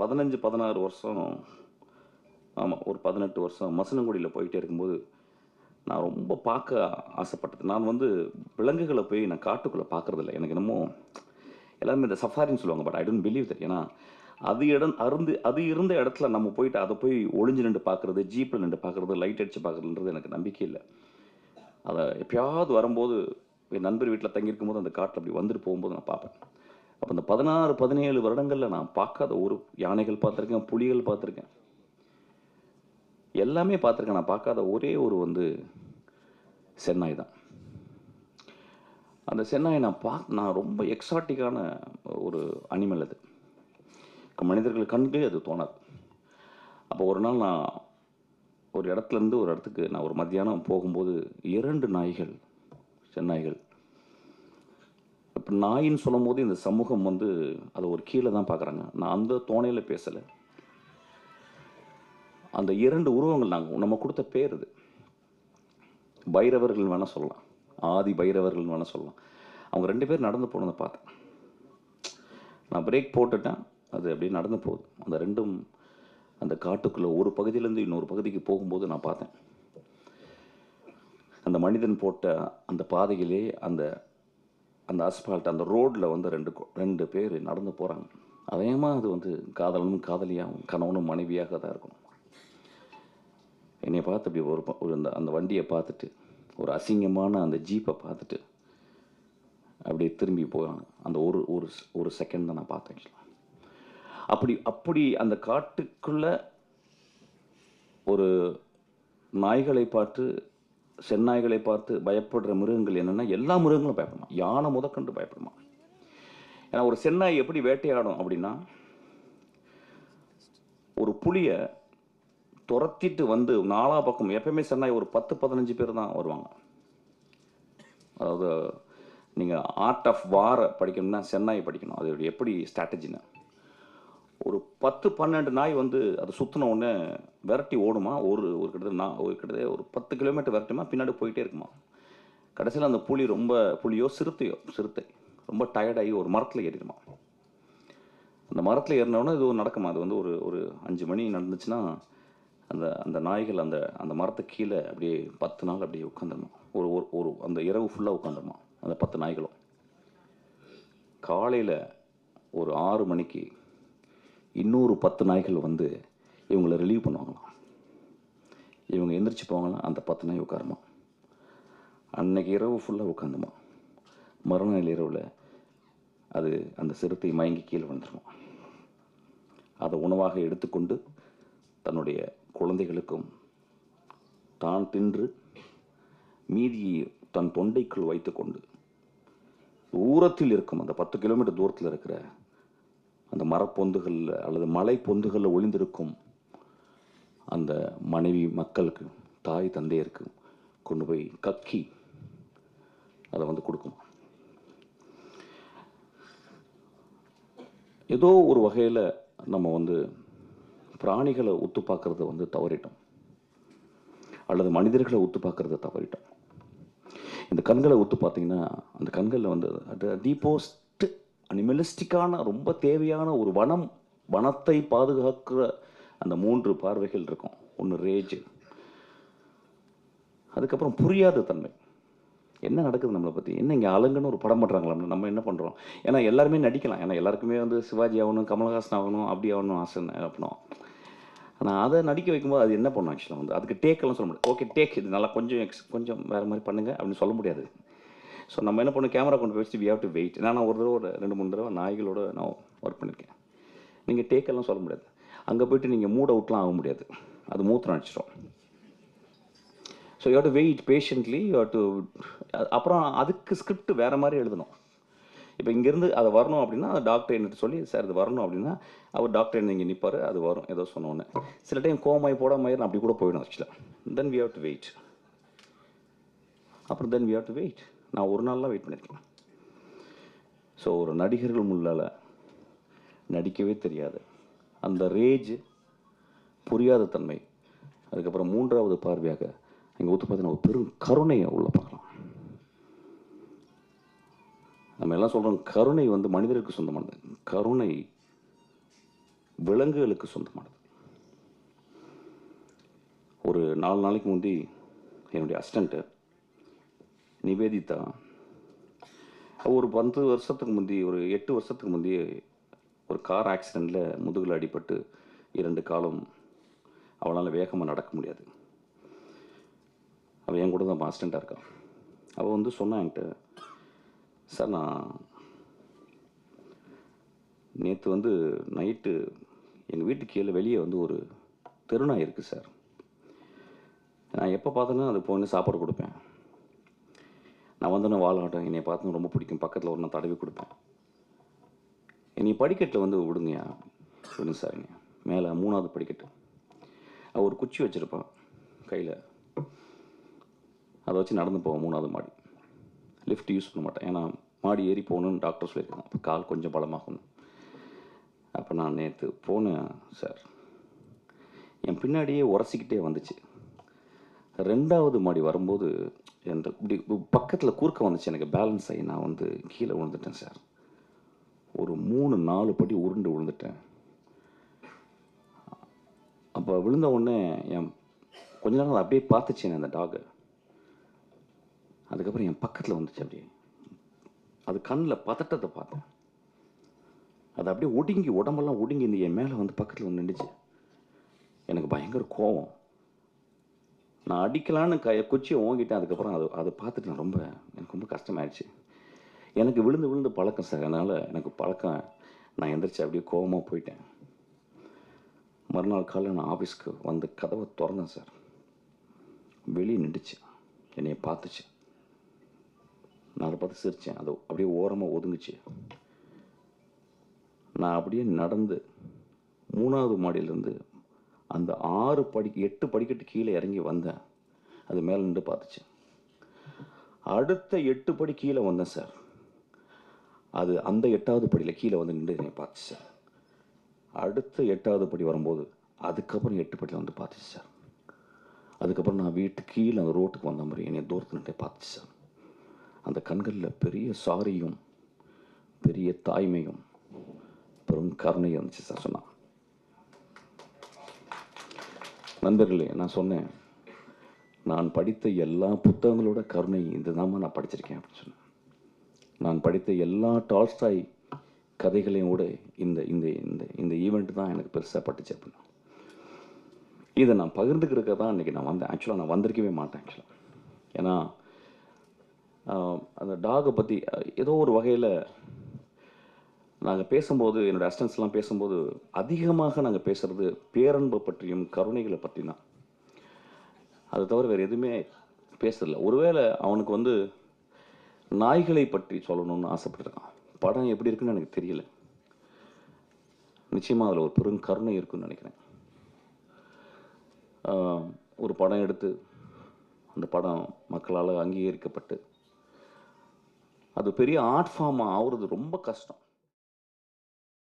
பதினஞ்சு பதினாறு வருஷம் ஆமாம் ஒரு பதினெட்டு வருஷம் மசனங்குடியில் போயிட்டே இருக்கும்போது நான் ரொம்ப பார்க்க ஆசைப்பட்டது. நான் வந்து விலங்குகளை போய் நான் காட்டுக்குள்ளே பார்க்குறதில்ல. எனக்கு என்னமோ எல்லாருமே இந்த சஃபாரின்னு சொல்லுவாங்க but I don't believe that ஏன்னா அது இடம் அருந்து அது இருந்த இடத்துல நம்ம போயிட்டு அதை போய் ஒளிஞ்சு நின்று பார்க்குறது ஜீப்பில் நின்று பார்க்குறது லைட் அடித்து பார்க்குறதுன்றது எனக்கு நம்பிக்கை இல்லை. அதை எப்பயாவது வரும்போது என் நண்பர் வீட்டில் தங்கியிருக்கும் போது அந்த காட்டில் அப்படி வந்துட்டு போகும்போது நான் பார்ப்பேன். அப்போ இந்த பதினாறு பதினேழு வருடங்களில் நான் பார்க்காத ஒரு யானைகள் பார்த்துருக்கேன் புலிகள் பார்த்துருக்கேன். எல்லாமே பார்த்துருக்கேன். நான் பார்க்காத ஒரே ஒரு வந்து சென்னாய் தான். அந்த சென்னாய் நான் பா நான் ரொம்ப எக்ஸாட்டிக்கான ஒரு அனிமல் அது. மனிதர்கள் கண்களே அது தோணாது. அப்போ ஒரு நாள் நான் ஒரு இடத்துலேருந்து ஒரு இடத்துக்கு நான் ஒரு மத்தியானம் போகும்போது இரண்டு நாய்கள் சென்னாய்கள் இப்போ நாயின்னு சொல்லும் போது இந்த சமூகம் வந்து அதை ஒரு கீழே தான் பார்க்குறாங்க நான் அந்த தோணையில் பேசலை. அந்த இரண்டு உருவங்கள் நாங்கள் நம்ம கொடுத்த பேர் இது. பைரவர்கள் வேணால் சொல்லலாம். ஆதி பைரவர்கள் வேணால் சொல்லலாம். அவங்க ரெண்டு பேர் நடந்து போனதை பார்த்தேன். நான் பிரேக் போட்டுட்டேன். அது அப்படியே நடந்து போகுது. அந்த ரெண்டும் அந்த காட்டுக்குள்ளே ஒரு பகுதியிலேருந்து இன்னொரு பகுதிக்கு போகும்போது நான் பார்த்தேன். அந்த மனிதன் போட்ட அந்த பாதையிலே அந்த அந்த அஸ்பால்ட் அந்த ரோட்டில் வந்து ரெண்டு ரெண்டு பேர் நடந்து போகிறாங்க அதேமா அது வந்து காதலனும் காதலியாகவும் கணவனும் மனைவியாக தான் இருக்கும். என்னை பார்த்து இப்படி ஒரு ஒரு அந்த அந்த வண்டியை பார்த்துட்டு ஒரு அசிங்கமான அந்த ஜீப்பை பார்த்துட்டு அப்படியே திரும்பி போகிறாங்க அந்த ஒரு ஒரு ஒரு செகண்ட் தான் நான் பார்த்தேன் அப்படி அப்படி அந்த காட்டுக்குள்ளே ஒரு நாய்களை பார்த்து செந்நாய்களை பார்த்து பயப்படுற மிருகங்கள் என்னென்னா எல்லா மிருகங்களும் பயப்படுமா? யானை முதற்கண்டு பயப்படுமா? ஏன்னா ஒரு செந்நாய் எப்படி வேட்டையாடும் அப்படின்னா ஒரு புலியை துரத்திட்டு வந்து நாலா பக்கம் எப்பயுமே சென்னாய் ஒரு பத்து பதினஞ்சு பேர் தான் வருவாங்க. அதாவது நீங்கள் ஆர்ட் ஆஃப் வாரை படிக்கணும்னா சென்னாய் படிக்கணும். அது எப்படி ஸ்ட்ராட்டஜின்னு ஒரு பத்து பன்னெண்டு நாய் வந்து அது சுற்றின உடனே விரட்டி ஓடுமா? ஒரு ஒரு கிட்டத்தட்ட நான் ஒரு கிட்டத்தட்ட ஒரு பத்து கிலோமீட்டர் விரட்டுமா? பின்னாடி போயிட்டே இருக்குமா? கடைசியில் அந்த புலி ரொம்ப புலியோ சிறுத்தையோ சிறுத்தை ரொம்ப டயர்டாகி ஒரு மரத்தில் ஏறிடுமா? அந்த மரத்தில் ஏறினோடனே இது ஒரு நடக்குமா? அது வந்து ஒரு ஒரு அஞ்சு மணி நடந்துச்சுன்னா அந்த அந்த நாய்கள் அந்த அந்த மரத்துக்கு கீழே அப்படியே பத்து நாள் அப்படியே உட்காந்துருமா? ஒரு ஒரு ஒரு அந்த இரவு ஃபுல்லாக உட்காந்துருமா? அந்த பத்து நாய்களும். காலையில் ஒரு ஆறு மணிக்கு இன்னொரு பத்து நாய்கள் வந்து இவங்களை ரிலீவ் பண்ணுவாங்களாம். இவங்க எந்திரிச்சு போவாங்களாம் அந்த பத்து நாய் உட்காருமா? அன்னைக்கு இரவு ஃபுல்லாக உட்காந்துமா? மறுநாள் இரவில் அது அந்த சிறுத்தை மயங்கி கீழே விழுந்துருமா? அதை உணவாக எடுத்துக்கொண்டு தன்னுடைய குழந்தைகளுக்கும் தான் தின்று மீதியை தன் தொண்டைக்குள் வைத்துக்கொண்டு தூரத்தில் இருக்கும் அந்த பத்து கிலோமீட்டர் தூரத்தில் இருக்கிற அந்த மரப்பொந்துகளில் அல்லது மலை பொந்துகளில் ஒளிந்திருக்கும் அந்த மனைவி மக்களுக்கு தாய் தந்தையருக்கு கொண்டு போய் கக்கி அதை வந்து கொடுக்கும். ஏதோ ஒரு வகையில் நம்ம வந்து பிராணிகளை ஒத்து பார்க்கறத வந்து தவறிட்டோம். அல்லது மனிதர்களை ஒத்து பார்க்கறத தவறிட்டோம். இந்த கண்களை ஒத்து பார்த்தீங்கன்னா அந்த கண்களில் வந்து தி போஸ்ட் அனிமலிஸ்டிக்கான ரொம்ப தேவையான ஒரு வனம் வனத்தை பாதுகாக்கிற அந்த மூன்று பார்வைகள் இருக்கும். ஒன்று ரேஜ் அதுக்கப்புறம் புரியாத தன்மை. என்ன நடக்குது நம்மளை பற்றி என்ன இங்கே அலங்குன்னு ஒரு படம் பண்ணுறாங்களா நம்ம என்ன பண்ணுறோம் ஏன்னா எல்லாருமே நடிக்கலாம். ஏன்னா எல்லாருக்குமே வந்து சிவாஜி ஆகணும் கமல்ஹாசன் ஆகணும் அப்படி ஆகணும் ஆசை அப்படின்னா. ஆனால் அதை நடிக்க வைக்கும்போது அது என்ன பண்ணும் ஆக்சுவலாக வந்து? அதுக்கு டேக்கெல்லாம் சொல்ல முடியாது. ஓகே டேக் இது நல்லா கொஞ்சம் எக்ஸ் கொஞ்சம் வேறு மாதிரி பண்ணுங்க அப்படின்னு சொல்ல முடியாது. ஸோ நம்ம என்ன பண்ணணும்? கேமரா கொண்டு போய் வச்சு வி ஹவ் டு வெயிட் நான் ஒரு தடவை ஒரு ரெண்டு மூணு தடவை நாய்களோட நான் ஒர்க் பண்ணியிருக்கேன் நீங்கள் டேக்கெல்லாம் சொல்ல முடியாது. அங்கே போயிட்டு நீங்கள் மூட் அவுட்லாம் ஆக முடியாது. அது மூத்திரம் அடிச்சிடும் so you to wait patiently you to அப்புறம் அதுக்கு ஸ்கிரிப்ட் வேறு மாதிரி எழுதணும். இப்போ இங்கேருந்து அது வரணும் அப்படின்னா டாக்டர் என்ன சொல்லி சார் இது வரணும் அப்படின்னா அவர் டாக்டர் என்ன இங்கே நிற்பார் அது வரும். ஏதோ சொன்னோன்னே. சில டைம் கோமாய் போடாமல் அப்படி கூட போயிடும் ஆக்சுவலாக then we have to wait அப்புறம் then we have to wait நான் ஒரு நாள்லாம் வெயிட் பண்ணியிருக்கேன் ஸோ ஒரு நடிகர்கள் முன்னால் நடிக்கவே தெரியாது. அந்த ரேஜ் புரியாத தன்மை. அதுக்கப்புறம் மூன்றாவது பார்வையாக இங்கே ஊற்று பார்த்தீங்கன்னா ஒரு பெரும் கருணையை உள்ளே பார்க்கலாம். நம்ம எல்லாம் சொல்கிறோம் கருணை வந்து மனிதருக்கு சொந்தமானது. கருணை விலங்குகளுக்கு சொந்தமானது. ஒரு நாலு நாளைக்கு முந்தி என்னுடைய அசிஸ்டண்ட்டு நிவேதிதா. ஒரு பத்து வருஷத்துக்கு முந்தி ஒரு எட்டு வருஷத்துக்கு முந்தி ஒரு கார் ஆக்சிடெண்ட்டில் முதுகில் அடிபட்டு இரண்டு காலம் அவளால் வேகமாக நடக்க முடியாது. அவள் என் கூட தான் அசிஸ்டண்ட்டாக இருக்கான் அவள் வந்து சொன்னாங்கிட்ட சார் நான் நேற்று வந்து நைட்டு எங்கள் வீட்டு கீழே வெளியே வந்து ஒரு தெருநாய் இருக்குது சார். நான் எப்போ பார்த்தேன்னா அது போய் சாப்பாடு கொடுப்பேன். நான் வந்தோன்னே வாழாட்டம். என்னை பார்த்து ரொம்ப பிடிக்கும். பக்கத்தில் ஒரு நான் தடவி கொடுப்பேன். என்னை படிக்கட்டில் வந்து விடுங்கயா விடுங்க சாருங்க மேலே மூணாவது படிக்கட்டு. ஒரு குச்சி வச்சுருப்பான் கையில். அதை வச்சு நடந்து போவோம் மூணாவது மாடி. லிஃப்ட் யூஸ் பண்ண மாட்டேன். ஏன்னா மாடி ஏறி போகணுன்னு டாக்டர் சொல்லியிருக்காங்க. அப்போ கால் கொஞ்சம் பலமாகணும். அப்போ நான் நேற்று போனேன் சார் என் பின்னாடியே உரசிக்கிட்டே வந்துச்சு. ரெண்டாவது மாடி வரும்போது என்று இப்படி பக்கத்தில் குறுக்க வந்துச்சு எனக்கு. பேலன்ஸ் ஆகி நான் வந்து கீழே விழுந்துட்டேன் சார் ஒரு மூணு நாலு படி உருண்டு விழுந்துட்டேன். அப்போ விழுந்த உடனே என் கொஞ்ச நேரம் அதை அப்படியே பார்த்துச்சேன் அந்த டாகை அதுக்கப்புறம் என் பக்கத்தில் வந்துச்சு அப்படியே. அது கண்ணில் பதட்டத்தை பார்த்தேன். அது அப்படியே ஒடுங்கி உடம்பெல்லாம் ஒடுங்கி இந்த என் மேலே வந்து பக்கத்தில் வந்து நின்றுச்சு எனக்கு பயங்கர கோவம். நான் அடிக்கலான்னு க குச்சியை ஓங்கிட்டேன். அதுக்கப்புறம் அது அதை பார்த்துட்டு நான் ரொம்ப எனக்கு ரொம்ப கஷ்டமாயிடுச்சு. எனக்கு விழுந்து விழுந்து பழக்கம் சார். அதனால் எனக்கு பழக்கம் நான் எந்திரிச்சு அப்படியே கோவமாக போயிட்டேன். மறுநாள் காலையில் நான் ஆஃபீஸ்க்கு வந்து கதவை திறந்தேன் சார். வெளியே நின்றுச்சு. என்னையை பார்த்துச்சு. நான் அதை பார்த்து சிரித்தேன் அது அப்படியே ஓரமாக ஒதுங்குச்சு. நான் அப்படியே நடந்து மூணாவது மாடியிலேருந்து அந்த ஆறு படி எட்டு படிக்கட்டு கீழே இறங்கி வந்தேன். அது மேலே நின்று பார்த்துச்சு. அடுத்த எட்டு படி கீழே வந்தேன் சார். அது அந்த எட்டாவது படியில் கீழே வந்து நின்று என்னை பார்த்துச்சு சார். அடுத்த எட்டாவது படி வரும்போது அதுக்கப்புறம் எட்டு படியில் வந்து பார்த்துச்சு சார். அதுக்கப்புறம் நான் வீட்டு கீழே அந்த ரோட்டுக்கு வந்த மாதிரி என்னை தூரத்து நின்று பார்த்துச்சு சார். அந்த கண்களில் பெரிய சாரியும் பெரிய தாய்மையும் பெரும் கருணையும் இருந்துச்சு சார் சொன்னான் நண்பர்களே நான் சொன்னேன். நான் படித்த எல்லா புத்தகங்களோட கருணை இந்த நான் படிச்சிருக்கேன் அப்படின்னு சொன்னேன். நான் படித்த எல்லா டால்ஸ்டாய் கதைகளையும் கூட இந்த இந்த இந்த இந்த ஈவெண்ட் தான் எனக்கு பெருசாக பட்டுச்சு அப்படின்னா. இதை நான் பகிர்ந்துக்கிறதுக்கு தான் இன்றைக்கி நான் வந்தேன். ஆக்சுவலாக நான் வந்திருக்கவே மாட்டேன் ஆக்சுவலாக ஏன்னா அந்த டாகை பற்றி ஏதோ ஒரு வகையில் நாங்கள் பேசும்போது என்னோட அஸ்டன்ஸ்லாம் பேசும்போது அதிகமாக நாங்கள் பேசுகிறது பேரன்பை பற்றியும் கருணைகளை பற்றி தான். அதை தவிர வேறு எதுவுமே பேசுறதில்ல. ஒருவேளை அவனுக்கு வந்து நாய்களை பற்றி சொல்லணும்னு ஆசைப்பட்டிருக்கான். படம் எப்படி இருக்குன்னு எனக்கு தெரியல. நிச்சயமாக அதில் ஒரு பெரும் கருணை இருக்குன்னு நினைக்கிறேன். ஒரு படம் எடுத்து அந்த படம் மக்களால் அங்கீகரிக்கப்பட்டு அது பெரிய ஆர்ட் ஃபார்மாக ஆகுறது ரொம்ப கஷ்டம்.